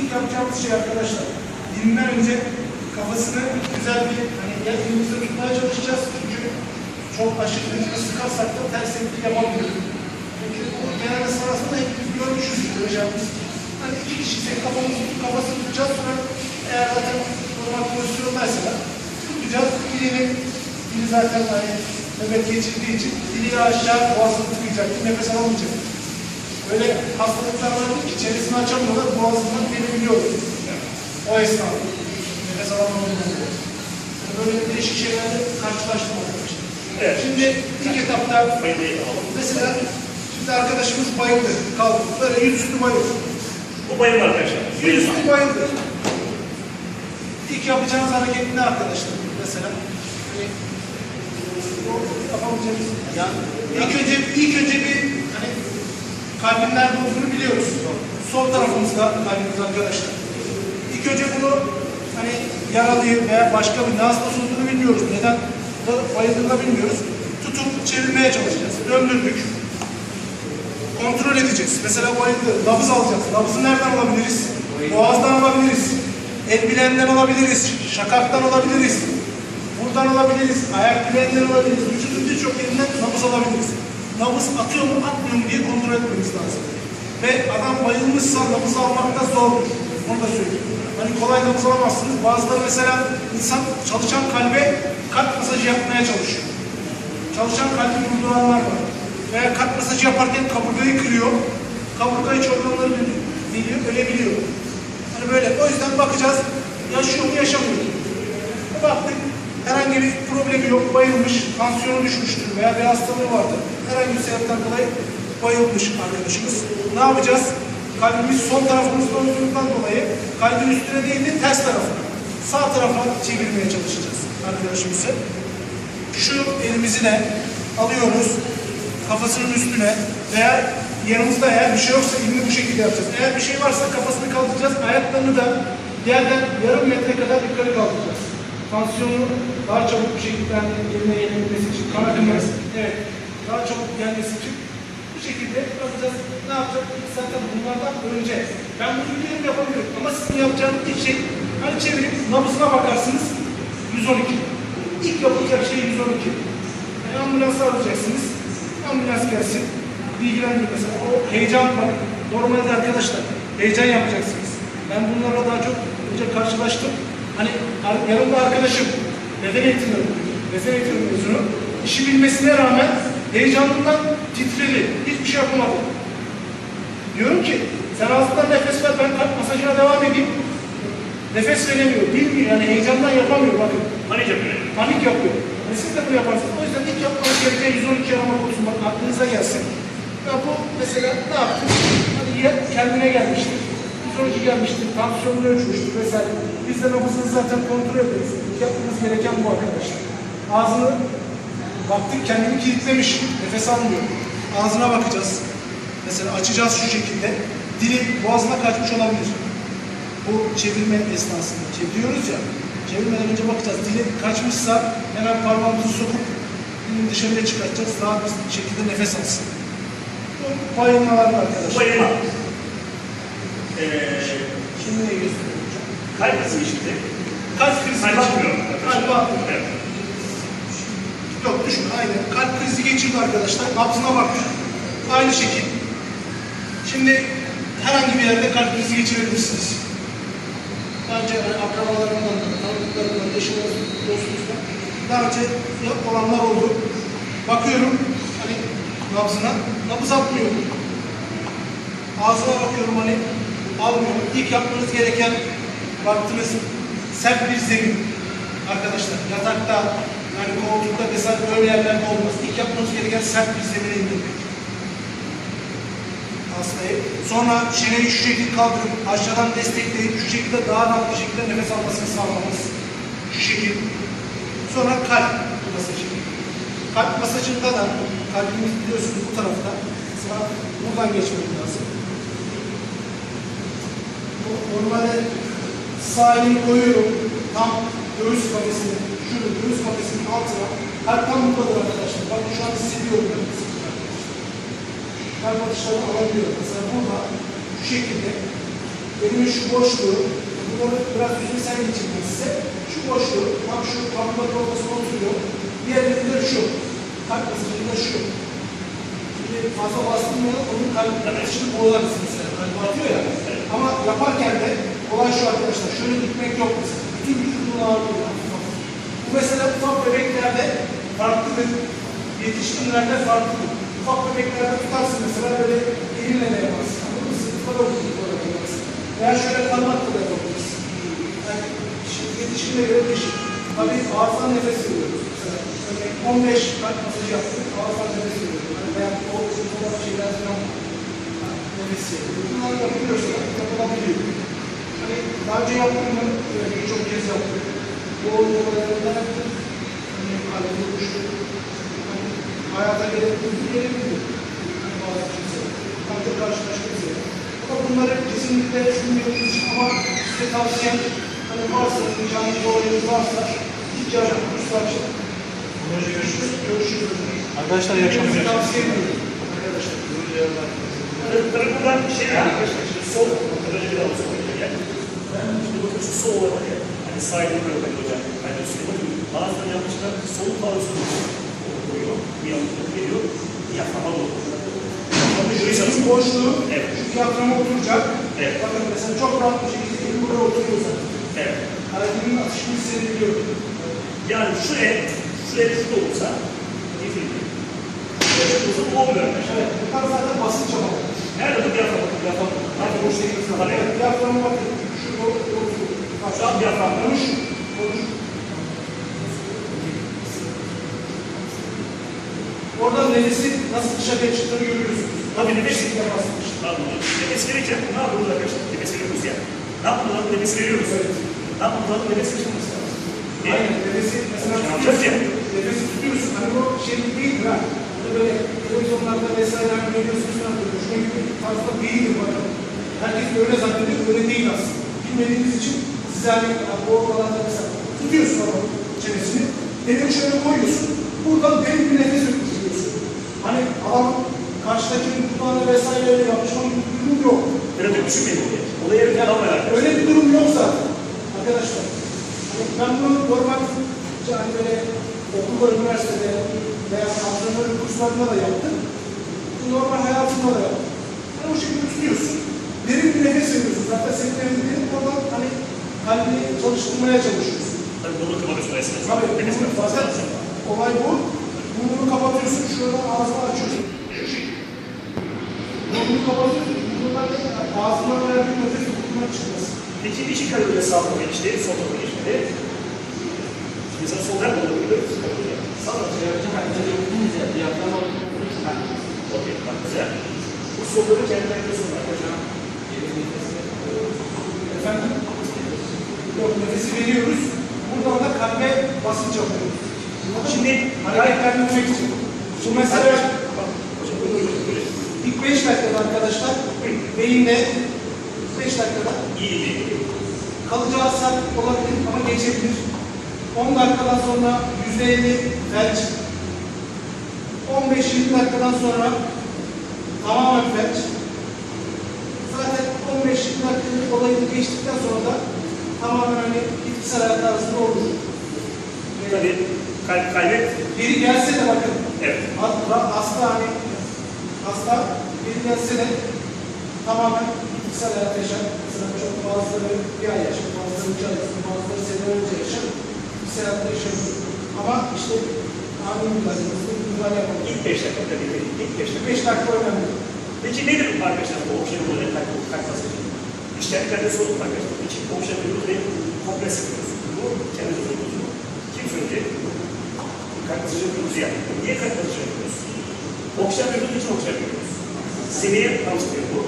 ilk yapacağımız şey arkadaşlar, dilinden önce kafasını güzel bir, hani elimizde tutmaya çalışacağız çünkü çok aşırı derecede sıkarsak da ters etki yapabilir. Çünkü bu genelde sırasında hepimiz görmüşüz hocamız. Hani iki kişiysek kafamızı kafasını tutacağız sonra eğer zaten normal pozisyondaysa da tutacağız. Dilini, dili zaten hani nöbet geçirdiği için dili aşağı boğazını tıkayacak, nefes alamayacak. Öyle hastalıklar var ki çenesini açamıyorlar, boğazından gelebiliyorlar. O esnada. Nefes. Yani Böyle değişik şeylerle karşılaştım arkadaşlar. Evet. Şimdi ilk etapta mesela şimdi arkadaşımız bayıldı, kaldı. Böyle yüzüstü bayıldı. Bu bayılma arkadaşlar. Yüz Yüzüstü bayıldı. İlk yapacağınız hareket ne arkadaşlar? Mesela hani o yapabileceğimiz yani ilk önce ilk önce bir kalbin nerede olduğunu biliyoruz. Sol tarafımızda kalbimiz arkadaşlar. İlk önce bunu hani yaralıyı veya başka bir hastası olduğunu bilmiyoruz. Neden bayıldığını da bilmiyoruz. Tutup çevirmeye çalışacağız. Döndürdük. Kontrol edeceğiz. Mesela bayıldı. Nabız alacağız. Nabızı nereden alabiliriz? Boğazdan alabiliriz. El bileğinden alabiliriz. Şakaktan alabiliriz. Buradan alabiliriz. Ayak bileğinden alabiliriz. Vücudun birçok yerinden nabız alabiliriz. Nabız atıyor mu atmıyor mu diye kontrol etmemiz lazım. Ve adam bayılmışsa nabız almakta zordur. Onu da söyleyeyim. Hani kolay nabız alamazsınız. Bazıları mesela insan çalışan kalbe kalp masajı yapmaya çalışıyor. Çalışan kalbi durduranlar var. Veya kalp masajı yaparken kaburgayı kırıyor. Kaburga iç organları deliyor, ölebiliyor. Hani böyle. O yüzden bakacağız. Yaşıyor mu, yaşamıyor mu? Baktık. Herhangi bir problemi yok. Bayılmış. Tansiyonu düşmüştür veya bir hastalığı vardır. Herhangi bir sebepten dolayı bayılmış arkadaşımız. Ne yapacağız? Kalbimiz sol tarafımızda olduğundan dolayı kalbin üstüne değil de ters tarafına. Sağ tarafa çevirmeye çalışacağız arkadaşımızı şu elimizine alıyoruz kafasının üstüne veya yanımızda eğer bir şey yoksa elini bu şekilde yapacağız. Eğer bir şey varsa kafasını kaldıracağız. Ayaklarını da yerden yarım metre kadar yukarı kaldıracağız. Tansiyonu daha çabuk bir şekilde yerine gelebilmesi için, kan akılması, evet, daha çabuk gelmesi için bu şekilde yapacağız. Ne yapacağız? Zaten bunlardan önce ben bunu biliyorum yapabiliyorum ama sizin yapacağınız ilk şey hani çevirip nabzına bakarsınız 112. İlk yapılacak şey 112. Yani ambulansı arayacaksınız. Ambulans gelsin. Bilgilendir mesela. O heyecan var. Normalde arkadaşlar heyecan yapacaksınız. Ben bunlarla daha çok önce karşılaştım. Hani yanımda arkadaşım beden eğitimi, beden eğitimi mezunu. İşi bilmesine rağmen heyecanından titredi. Hiçbir şey yapamadı. Diyorum ki sen ağzından nefes ver ben kalp masajına devam edeyim. Nefes veremiyor, bilmiyor yani heyecandan yapamıyor bakın. Panik yapıyor. Panik yapıyor. E siz de bunu yaparsınız. O yüzden ilk yapmanız gereken 112 aramak olsun. Bak aklınıza gelsin. Ya bu mesela ne yaptı? Hani kendine gelmiştir. 112 gelmiştir. Tansiyonunu ölçmüştür vesaire. Biz de nabızını zaten kontrol ederiz. Yapmamız gereken bu arkadaşlar. Ağzını baktık kendini kilitlemiş. Nefes almıyor. Ağzına bakacağız. Mesela açacağız şu şekilde. Dili boğazına kaçmış olabilir bu çevirme esnasında çeviriyoruz ya, çevirmeden önce bakacağız. Dili kaçmışsa hemen parmağımızı sokup dilini dışarıya çıkartacağız. Rahat bir şekilde nefes alsın. Bu bayılmalar arkadaşlar. Bayılma. Ee, Şimdi ne gösteriyor hocam? kalp hızı işte. Kalp krizi Kalp atmıyor. Kalp atmıyor. Evet. Yok düşme aynen. Kalp krizi geçirdi arkadaşlar. Nabzına baktık. Aynı şekil. Şimdi herhangi bir yerde kalp krizi geçirebilirsiniz. Daha önce yani akrabalarımdan, tanıdıklarımdan, eşimden, dostumuzdan daha önce olanlar oldu. Bakıyorum hani nabzına, nabız atmıyor. Ağzına bakıyorum hani almıyor. İlk yapmanız gereken baktınız sert bir zemin arkadaşlar. Yatakta yani koltukta vesaire böyle yerlerde olmaz. İlk yapmanız gereken sert bir zemine indirmek. Hastayı. Sonra çeneyi şu şekilde kaldırıp aşağıdan destekleyip şu şekilde daha rahat bir şekilde nefes almasını sağlamamız. Şu şekil. Sonra kalp masajı. Kalp masajında da kalbimiz biliyorsunuz bu tarafta. Sonra buradan geçmemiz lazım. Bu Normalde sağ elimi koyuyorum. Tam göğüs kafesini, şurada göğüs kafesinin altına. Kalp tam buradadır arkadaşlar. Bakın şu an hissediyorum. ben. Kalp atışlarını alabiliyorum. Mesela burada şu şekilde benim şu boşluğu, bunları biraz yüzeysel geçirdim size. Şu boşluğu, tam şu kalınlık ortasına oturuyor. Diğerleri de şu. Kalp basıncı da şu. Şimdi fazla bastırmayalım, onun kalp atışını boğularız mesela. Kalp atıyor ya. Ama yaparken de olay şu arkadaşlar, şöyle gitmek yok mesela. Bütün vücudun ağırlığı. Mesela ufak bebeklerde farklıdır. Yetişkinlerde farklıdır. Ufak bebeklerde tutarsın mesela böyle elinle de yaparsın. Anladın mı? Sırtla da olarak yaparsın. Veya şöyle parmakla da yapabilirsin. Yani şimdi yetişkinlere göre değişir. Tabii ağızdan nefes veriyoruz. Mesela örneğin 15 kalp masajı yaptık, ağızdan nefes veriyoruz. Yani veya o olan şeyler falan nefes veriyoruz. Bunlar yapılıyorsa yapılabiliyor. Hani daha önce? Evet, birçok kez yaptım. Bu olaylarından. Hani kalbi oluştu. Hani hayata gelebildiği gelebildi. Hani bazı kimseler. Daha çok karşılaştık bize. Ama bunları kesinlikle düşünmüyoruz için ama size tavsiyem hani varsa, imkanınız doğruyuz varsa hiç yardım kursu açın. Görüşürüz. Görüşürüz. Arkadaşlar iyi akşamlar. Tavsiye ediyorum. Arkadaşlar. Tabii buradan şey arkadaşlar. Sol, önce bir. Şimdi bakın şu sol olan ya. Sahilde bırakın hocam. Üstüne bakın. Bazıları yanlışlıkla sol fazla koyuyor. Bir yanlışlıkla geliyor. Yapmama doğru. Şu boşluğu Evet. şu diyaframa oturacak. Evet. Bakın mesela çok rahat bir şekilde elim buraya oturuyor zaten. Evet. Kalbimin atışını hissedebiliyor. Yani şuraya, şuraya şurada olsa getirdi. Şuraya olsa bu olmuyor arkadaşlar. Evet, bunlar zaten basınç ama. Nerede bu diyafram? Diyafram. Şey? Hani Evet, diyaframa bakın. Şu oturuyor. Bak, Şu an diyafram. Konuş. Konuş. Oradan nefesi nasıl dışarıya çıktığını görüyorsunuz. Tabii nefes Şekilde basmış. Pardon. Nefes verirken ne yapıyoruz arkadaşlar? Nefes veriyoruz ya. Ne yapıyoruz? Nefes veriyoruz. Ne yapıyoruz? Nefes veriyoruz. Aynen, nefesi mesela yapacağız ya? Nefesi tutuyorsun. Hani o şey değildir ha. Burada böyle televizyonlarda vesaire hani görüyorsunuz. Hoşuna gibi fazla değildir bakın. Herkes öyle zannediyor, öyle değil aslında. Bilmediğiniz için size hani bu mesela tutuyorsun adamın çenesini. Elini şöyle koyuyorsun. Buradan derin bir nefes öpüyorsun. Hani adam karşıdakinin kulağına vesaireyle yapışma gibi bir durum yok. Biraz da düşünmeyin oraya. Olaya bir arkadaşlar. Öyle bir durum yok zaten arkadaşlar. Hani ben bunu normal hani böyle okulda, üniversitede veya antrenörlük kurslarında da yaptım. Bu normal hayatımda da yaptım. Hani o şekilde tutuyorsun. Derin bir nefes veriyorsun. Zaten senin derin oradan hani kalbini çalıştırmaya çalışıyorsun. Tabii bunu kapatıyorsun esnasında. Tabii bunu kapatıyorsun. olay bu. Burnunu kapatıyorsun, şuradan ağzını açıyorsun. Burnunu kapatıyorsun, burnundan ağzından verdiğin nefes burnundan çıkmasın. Peki içi kaloriyle sağlıklı geçti, sol tarafa geçmedi. Mesela sol nerede olabilir? Sağ Okey, bak güzel. Bu solları kendine yapıyorsun arkadaşlar. Efendim? Yok nefesi veriyoruz. Buradan da kalbe basınç yapıyoruz. Şimdi Hareketlendirmek için. Bu mesela Bak, ilk 5 dakikada arkadaşlar beyinde 5 dakikada İyi kalıcı hasar olabilir ama geçebilir. 10 dakikadan sonra %50 felç. 15-20 dakikadan sonra tamamen felç. Zaten 15-20 dakikalık olayını geçtikten sonra da tamamen hani bitkisel hayat arasında olur. Tabii kalp, kalbet. Biri gelse de bakın, Evet. ha- hasta hani hasta biri gelse de tamamen bitkisel hayat yaşar. Mesela çok bazıları bir ay yaşar, bazıları üç ay yaşar, bazıları sene önce yaşar. Bitkisel hayatta yaşamıyor. Ama işte ani müdahalemizde müdahale yapalım. İlk 5 dakika tabii. İlk 5 dakika. 5 dakika önemli. Peki nedir bu arkadaşlar? Bu oksijen böyle kalp, kalp basıncı. Kendi sorduk arkadaşlar. İçi oksijen veriyoruz ve kompres yapıyoruz. Bu kendi sorumuz bu. Kim söyledi? Kalp basıncı yapıyoruz ya. Niye kalp basıncı yapıyoruz? Veriyoruz, için veriyoruz. Seneye yansıtıyor bu.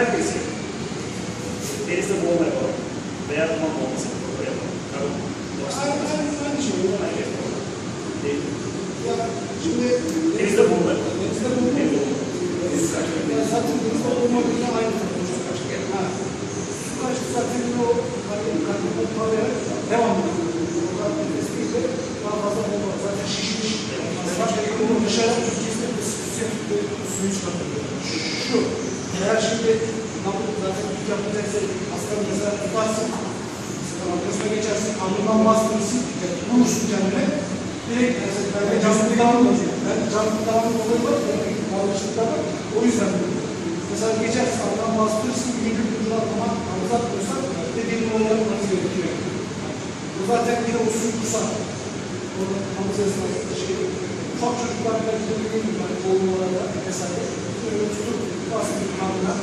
her tesir denizde boğma yapalım. Veya duman boğması yapalım. Tamam. Aynı, aynı, aynı şey. Aynı şey. Değil. Ya şimdi denizde boğma yapalım. Denizde boğma yapalım. Deniz kaçtı. Ya zaten denizde boğma bile aynı tutmuş kaçtı. Ha. Su kaçtı zaten o kalbim kalbim o paraya devam ediyor. Oradan bir testiyle daha fazla boğma. Zaten şişmiş. Zaten dışarı Türkiye'sinde bir spesifik bir suyu çıkartıyor. Şu. Eğer şimdi bastırırsın, vurursun kendine. Direkt mesela ben de canlı devamlı olacak. Ben canlı devamlı olayı var, yani yanlışlıkla var. O yüzden diyorum. Mesela geçersin, alnından bastırırsın, bir gün ucuna atma, anlatmıyorsan dediğin olayı yapmanız gerekiyor. Bu zaten yine o suyu kusar. Orada hamza esnasında şey, ufak çocuklar bile dediğim gibi hani oğullara vesaire böyle tutup bastırıp kanına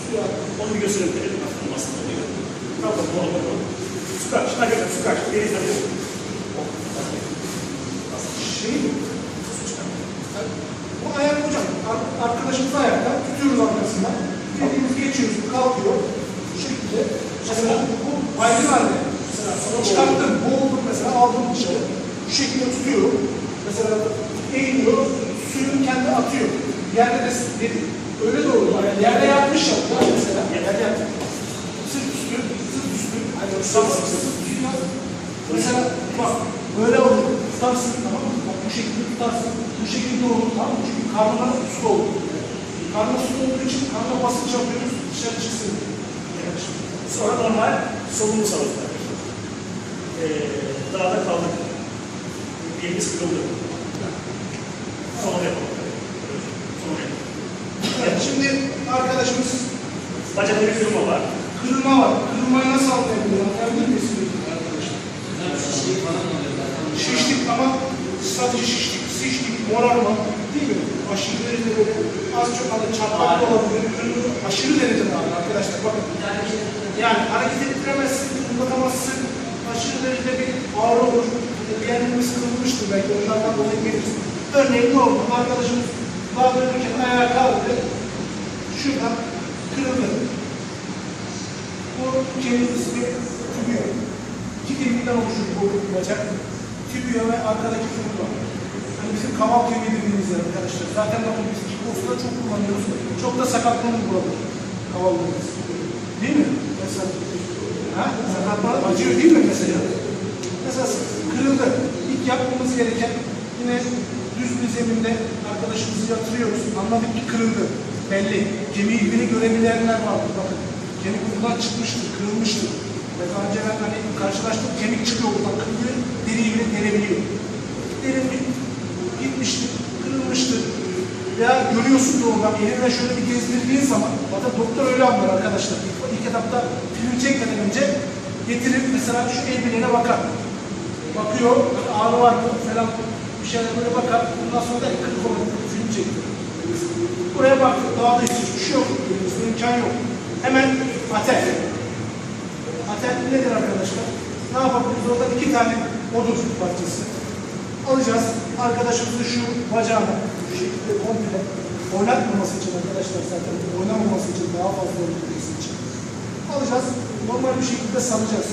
suya Onu bir gösterelim. Elim aslında oluyor. Tamam tamam tamam. Su kaç. Geri tabii. şey bu ayak hocam ar- arkadaşımız ayakta tutuyoruz arkasından. Dediğimiz geçiyoruz kalkıyor. Bu şekilde. Mesela bu baygın halde çıkarttım boğuldum mesela aldım dışarı şu şekilde tutuyorum. Mesela eğiliyor suyun kendi atıyor. Yerde de dedi öyle olur yani yerde yatmış yapıyor mesela yerde yatmış sırt üstü sırt üstü sabah sırt üstü Mesela bak böyle olur. Tutarsın tamam mı? Bak bu şekilde tutarsın. Bu şekilde olur tamam mı? Çünkü karnına su olur. Karnına su olduğu için karnına basınç yapıyoruz. Dışarı çıksın. Sonra normal solunum sağladık. Ee, dağda kaldık. Birimiz kırıldı. Sonra yapalım. Sonra yapalım. Evet, şimdi arkadaşımız Bacakta bir kırılma var. Kırılma var. Kırılmayı nasıl anlayabilir? Anlayabilir misiniz arkadaşlar? Şişlik ama sadece şişlik, şişlik, morarma değil mi? Aşırı derecede böyle az çok hani çatlak olabilir, kırılma, aşırı derecede abi arkadaşlar bakın. Yani hareket ettiremezsin, kımıldatamazsın, aşırı derecede bir ağrı olur. Bir yerimiz kırılmıştır belki onlardan dolayı gelir. Örneğin ne oldu? Arkadaşımız daha dönürken ayağa kalktı, şuradan kırıldı. İsmi tübüyor. İki kemikten oluşur bu bacak. Tübüyor ve arkadaki fırın var. Hani bizim kaval kemiği dediğimiz yer arkadaşlar. Zaten bakın biz kickbox'ta çok kullanıyoruz. Çok da sakatlanır burada. Kavallarımız. Değil mi? Mesela ha? sakatlar acıyor değil mi mesela? Mesela kırıldı. İlk yapmamız gereken yine düz bir zeminde arkadaşımızı yatırıyoruz. Anladık ki kırıldı. Belli. Kemiği biri görebilenler vardır. Bakın. Kemik buradan çıkmıştır, kırılmıştır. Ve daha önce ben hani karşılaştım, kemik çıkıyor buradan, kırılıyor, deriyi bile derebiliyor. Derin bir gitmiştir, kırılmıştır. Veya görüyorsun da oradan, elinle şöyle bir gezdirdiğin zaman, zaten doktor öyle anlar arkadaşlar. İlk, ilk etapta film çekmeden önce getirip mesela şu el bileğine bakar. Bakıyor, ağrı var mı falan bir şeyler böyle bakar. Bundan sonra da kırık olur, film çekiyor. Buraya baktık, daha da hiçbir şey yok. Elimizde imkan yok. Hemen atel. Atel nedir arkadaşlar? Ne yapabiliriz? Orada iki tane odun parçası. Alacağız. Arkadaşımızın şu bacağını şu şekilde komple oynatmaması için arkadaşlar zaten oynamaması için daha fazla oynatması için alacağız. Normal bir şekilde salacağız.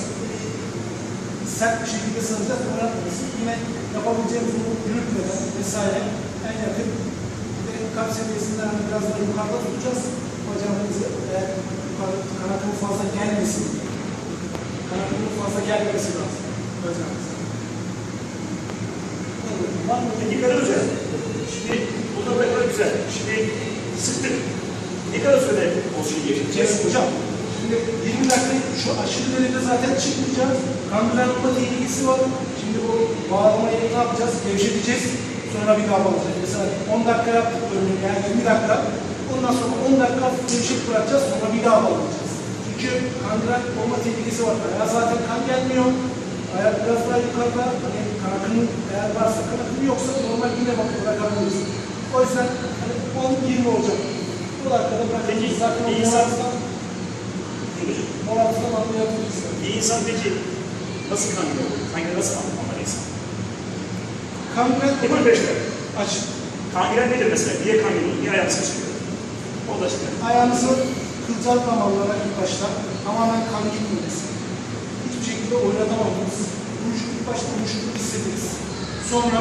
Sert bir şekilde salacağız. Oynatmaması. Yine yapabileceğimiz bu yürütmeden vesaire en yakın hani biraz daha yukarıda tutacağız. Bacağımızı eğer kanatın fazla gelmesin. Kanatın fazla gelmesi lazım. Bacağımıza. Var mı? Peki Kadir Hoca, şimdi burada ne kadar güzel. Şimdi sıktık. Ne kadar süre o şeyi yaşayacağız? hocam. Şimdi 20 dakika şu aşırı derecede zaten çıkmayacağız. Kangrenolma tehlikesi var. Şimdi o bağlamayı ne yapacağız? Gevşeteceğiz. Sonra bir daha bağlayacağız. Mesela 10 dakika yaptık örneğin yani 20 dakika. Ondan sonra 10 dakika gevşet bırakacağız. Sonra bir daha bağlayacağız. Çünkü kangren olma tehlikesi var. Ayağa zaten kan gelmiyor. Ayak biraz daha yukarıda. Hani kanakının eğer varsa kanakının yoksa normal yine bakıp bırakabiliriz. O yüzden hani 10-20 olacak. Bu dakikada bırakabiliriz. Zaten o bir insan- molasından anlayabiliriz. Bir insan peki nasıl kanıyor? Kangren nasıl anlamalı insan? Kangren Yapın beşler. aç. Kangren nedir mesela? Niye kangren olur? Niye ayağımızı çıkıyor? İşte. Ayağınızı kılcaltmamalılara ilk başta tamamen kan gitmemesi. Hiçbir şekilde oynatamamamız. Uyuşuk ilk başta uyuşukluk hissederiz. Sonra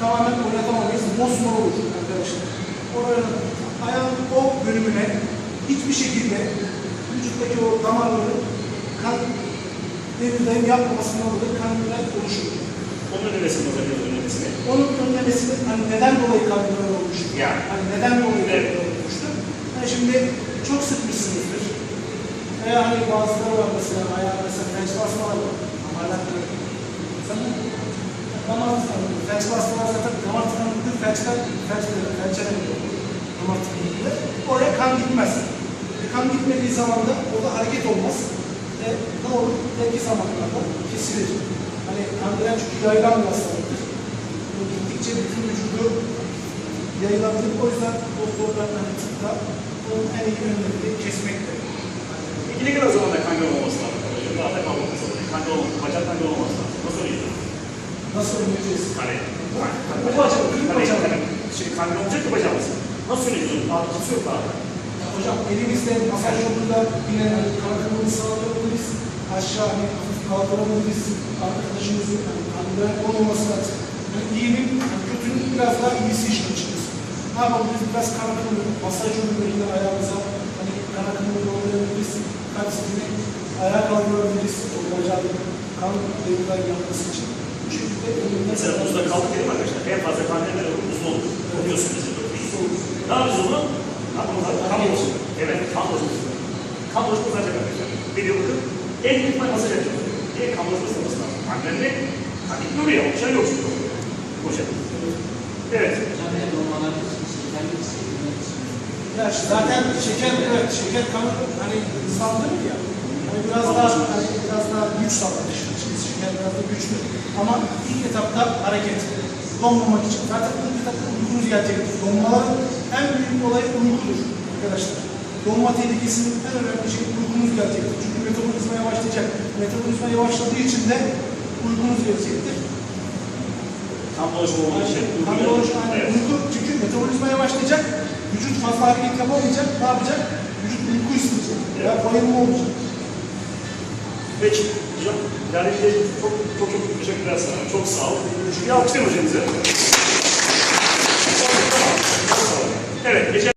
tamamen oynatamayız. Mosmor olur arkadaşlar. Oraya ayağın o bölümüne hiçbir şekilde vücuttaki o damarları kan demirden yapmamasından dolayı kangren oluşur. Onun önemesini olabilir, önemesini. Onun önlemesinin hani neden dolayı kangren oluştu? Yani. Hani neden dolayı Evet. Yani şimdi çok sıkmışsınızdır. Veya hani bazıları var mesela ayağı mesela felç basmalar var. Ama hala Sen damar tıkanıklığı. Felç basmalar zaten damar tıkanıklığı felçten, felçten, felçten damar tıkanıklığı. Oraya kan gitmez. E, kan gitmediği zaman da orada hareket olmaz. Ve ne olur? Belki zamanlarda kesilir. Hani kangren çünkü yayılan bir hastalıktır. Bu gittikçe bütün vücudu yayılabilir. O yüzden doktorlar hani tıpta en iyi önlemi kesmektir. Peki ne kadar zamanda kangren olması lazım? Daha da kalmaması lazım. Kangren olması, bacak kangren olması lazım. Nasıl oluyor? Nasıl önleyeceğiz? Hani, Bu bacak, kırık hani, bacak. hani, şimdi kangren olacak ki bacağımız. Nasıl önleyeceğiz? Ağrısı yok daha. Hocam elimizde masaj yolunda yine hani kalkımını sağlayabiliriz. Aşağı hani hafif kaldırabiliriz. Arkadaşımızın hani kangren olmaması lazım. Yani iyinin, hani kötünün biraz daha iyisi işin açıkçası. Ne yapabiliriz? Biraz kan akımını, masaj yine ayağımıza hani kan akımını doldurabiliriz. Kalp sesini ayağa kaldırabiliriz. O bacağın kan devreden yapması için. Şekilde önümüzde Mesela buzda kaldık dedim arkadaşlar. En fazla kangrenler olur, buzda olur. Biliyorsunuz mesela. Ne yapacağız onu? Kan olsun. Evet, kan. Kan olsun zaten arkadaşlar. Bir de bakın, en büyük masaj yapacağız. Niye kan olsun olması lazım? Kangrenle, kan gitmiyor ya, bir şey yok. Hocam. Evet. Ya zaten şeker, evet şeker kanı hani saldırır ya. Hani biraz daha hani biraz daha güç saldırır. Şimdi şeker biraz da güçlü. Ama ilk etapta hareket. Donmamak için. Zaten ilk etapta uykunuz gelecektir. Donmaların en büyük olayı uykudur arkadaşlar. Donma tehlikesinin en önemli şey uykunuz gelecektir. Çünkü metabolizma yavaşlayacak. Metabolizma yavaşladığı için de uykunuz gelecektir. Kan dolaşımı olduğu için. Kan dolaşımı, yani Evet. uyku çünkü metabolizma yavaşlayacak. Vücut fazla hareket yapamayacak. Ne yapacak? Vücut uyku isteyecek. Ya bayılma olacak. Peki. Hocam, yani de çok çok çok teşekkürler sana. Çok sağ ol. Bir alkışlayın hocamızı. Evet, geçen